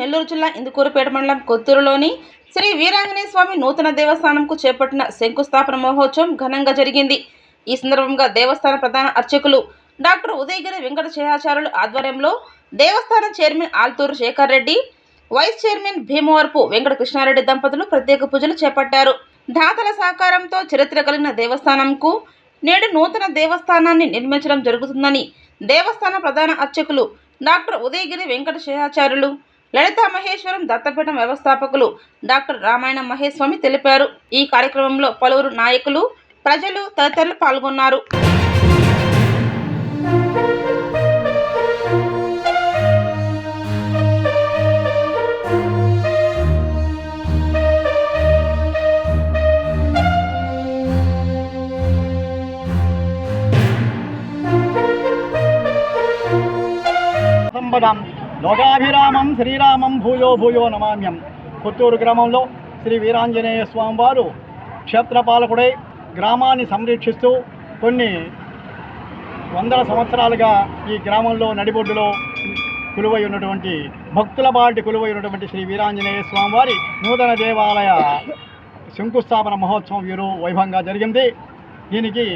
నెల్లూరు జిల్లా ఇందుకూరుపేట మండలం కొత్తూరులోని శ్రీ వీరాంజనేయ స్వామి నూతన దేవస్థానంకు చేపట్టిన శంకుస్థాపన మహోత్సవం ఘనంగా జరిగింది. ఈ సందర్భంగా దేవస్థాన ప్రధాన అర్చకులు డాక్టర్ ఉదయగిరి వెంకట శేషాచార్యులు ఆధ్వర్యంలో దేవస్థానం chairman Althuru Sekhar Reddy vice chairman Bheemavarapu Venkata Krishna Reddy దంపతులు ప్రత్యేక పూజలు చేపట్టారు. దాతల సహకారంతో చరిత్ర కలిగిన దేవస్థానంకు నేడు నూతన దేవస్థానాన్ని నిర్మించడం జరుగుతుందని దేవస్థాన ప్రధాన అర్చకులు డాక్టర్ ఉదయగిరి వెంకట శేషాచార్యులు లలితా మహేశ్వరం దత్తపీఠం వ్యవస్థాపకులు డాక్టర్ రామాయణ మహేస్వామి తెలిపారు. ఈ కార్యక్రమంలో పలువురు నాయకులు ప్రజలు తదితరులు పాల్గొన్నారు. సంపదం లోకాభిరామం శ్రీరామం భూయో భూయో నమామ్యం. కొత్తూరు గ్రామంలో శ్రీ వీరాంజనేయ స్వామివారు క్షేత్రపాలకుడై గ్రామాన్ని సంరక్షిస్తూ కొన్ని వందల సంవత్సరాలుగా ఈ గ్రామంలో నడిబొడ్డులో కొలువై ఉన్నటువంటి భక్తుల బాటి కొలువై ఉన్నటువంటి శ్రీ వీరాంజనేయ స్వామివారి నూతన దేవాలయ శంకుస్థాపన మహోత్సవం వీరు వైభవంగా జరిగింది. దీనికి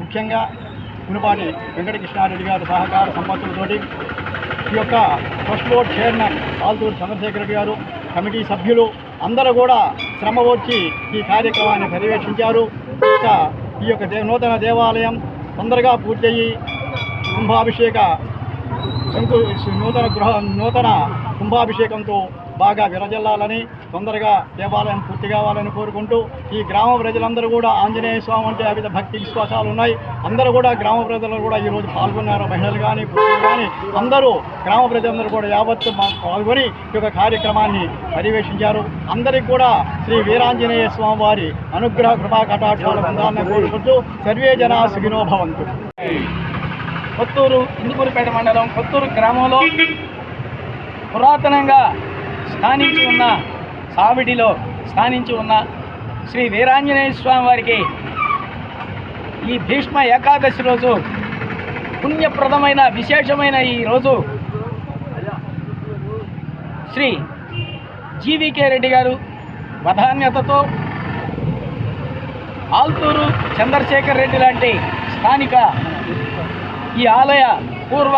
ముఖ్యంగా మునుపాటి వెంకటకృష్ణారెడ్డి గారి సహకార సంపత్తులతోటి ఈ యొక్క trust board chairman Althuru Chandrasekhar గారు కమిటీ సభ్యులు అందరూ కూడా శ్రమ వచ్చి ఈ కార్యక్రమాన్ని పర్యవేక్షించారు. ఇంకా ఈ యొక్క నూతన దేవాలయం తొందరగా పూర్తయ్యి కుంభాభిషేక శంకు నూతన గృహ నూతన కుంభాభిషేకంతో బాగా విరజల్లాలని తొందరగా దేవాలయం పూర్తి కావాలని కోరుకుంటూ ఈ గ్రామ ప్రజలందరూ కూడా ఆంజనేయ స్వామి అంటే వివిధ భక్తి విశ్వాసాలు ఉన్నాయి. అందరూ కూడా గ్రామ ప్రజలు కూడా ఈరోజు పాల్గొన్నారు. మహిళలు కానీ పురుషులు కానీ అందరూ గ్రామ ప్రజలందరూ కూడా యావత్తు పాల్గొని ఈ యొక్క కార్యక్రమాన్ని పర్యవేక్షించారు. అందరికీ కూడా శ్రీ వీరాంజనేయ స్వామి వారి అనుగ్రహ కృపా కటాక్షాలు పొందాలని కోరుకుంటూ సర్వే జనా సుఖినో భవంతు. కొత్తూరు ఇందుకూరుపేట మండలం కొత్తూరు గ్రామంలో పురాతనంగా స్థానించి ఉన్న సావిడిలో స్థానించి ఉన్న శ్రీ వీరాంజనేయ స్వామి వారికి ఈ భీష్మ ఏకాదశి రోజు పుణ్యప్రదమైన విశేషమైన ఈ రోజు శ్రీ జీవికే రెడ్డి గారు ప్రాధాన్యతతో ఆల్తూరు చంద్రశేఖర్ రెడ్డి లాంటి స్థానిక ఈ ఆలయ పూర్వ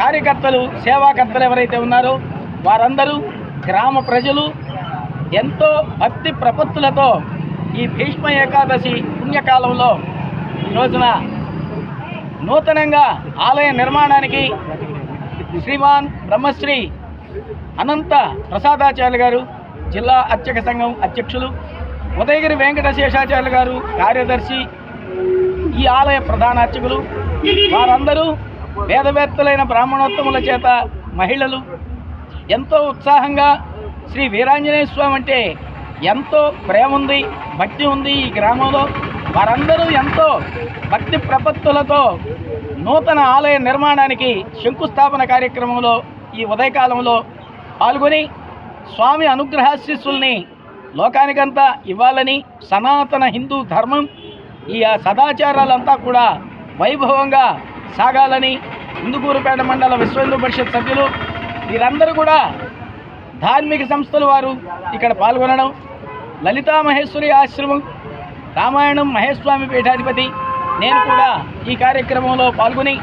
కార్యకర్తలు సేవాకర్తలు ఎవరైతే ఉన్నారో వారందరూ గ్రామ ప్రజలు ఎంతో భక్తి ప్రపత్తులతో ఈ భీష్మ ఏకాదశి పుణ్యకాలంలో ఈ రోజున నూతనంగా ఆలయ నిర్మాణానికి శ్రీమాన్ బ్రహ్మశ్రీ అనంత ప్రసాదాచార్య గారు జిల్లా అర్చక సంఘం అధ్యక్షులు ఉదయగిరి వెంకట శేషాచార్యులు గారు కార్యదర్శి ఈ ఆలయ ప్రధాన అర్చకులు వారందరూ వేదవేత్తలైన బ్రాహ్మణోత్తముల చేత మహిళలు ఎంతో ఉత్సాహంగా శ్రీ వీరాంజనేయ స్వామి అంటే ఎంతో ప్రేమ ఉంది భక్తి ఉంది ఈ గ్రామంలో. వారందరూ ఎంతో భక్తి ప్రపత్తులతో నూతన ఆలయ నిర్మాణానికి శంకుస్థాపన కార్యక్రమంలో ఈ ఉదయకాలంలో పాల్గొని స్వామి అనుగ్రహాశిస్సుల్ని లోకానికంతా ఇవ్వాలని సనాతన హిందూ ధర్మం ఈ సదాచారాలంతా కూడా వైభవంగా సాగాలని ఇందుకూరుపేట మండల విశ్వ హిందూ పరిషత్ సభ్యులు వీరందరూ కూడా ధార్మిక సంస్థల వారు ఇక్కడ పాల్గొనడం లలితా మహేశ్వరి ఆశ్రమం రామాయణం మహేశ్వామి పీఠాధిపతి నేను కూడా ఈ కార్యక్రమంలో పాల్గొని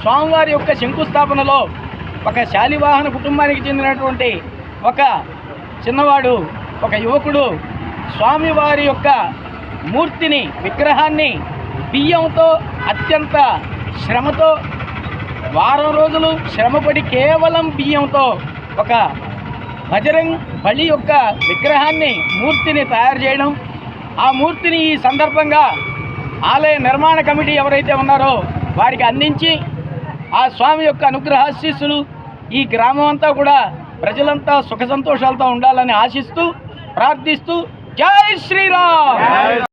స్వామివారి యొక్క శంకుస్థాపనలో ఒక శాలివాహన కుటుంబానికి చెందినటువంటి ఒక చిన్నవాడు ఒక యువకుడు స్వామివారి యొక్క మూర్తిని విగ్రహాన్ని బియ్యంతో అత్యంత శ్రమతో వారం రోజులు శ్రమపడి కేవలం బియ్యంతో ఒక బజరంగ్ బలి యొక్క విగ్రహాన్ని మూర్తిని తయారు చేయడం. ఆ మూర్తిని ఈ సందర్భంగా ఆలయ నిర్మాణ కమిటీ ఎవరైతే ఉన్నారో వారికి అందించి ఆ స్వామి యొక్క అనుగ్రహాశీస్సులు ఈ గ్రామం అంతా కూడా ప్రజలంతా సుఖ సంతోషాలతో ఉండాలని ఆశిస్తూ ప్రార్థిస్తూ జై శ్రీరామ్!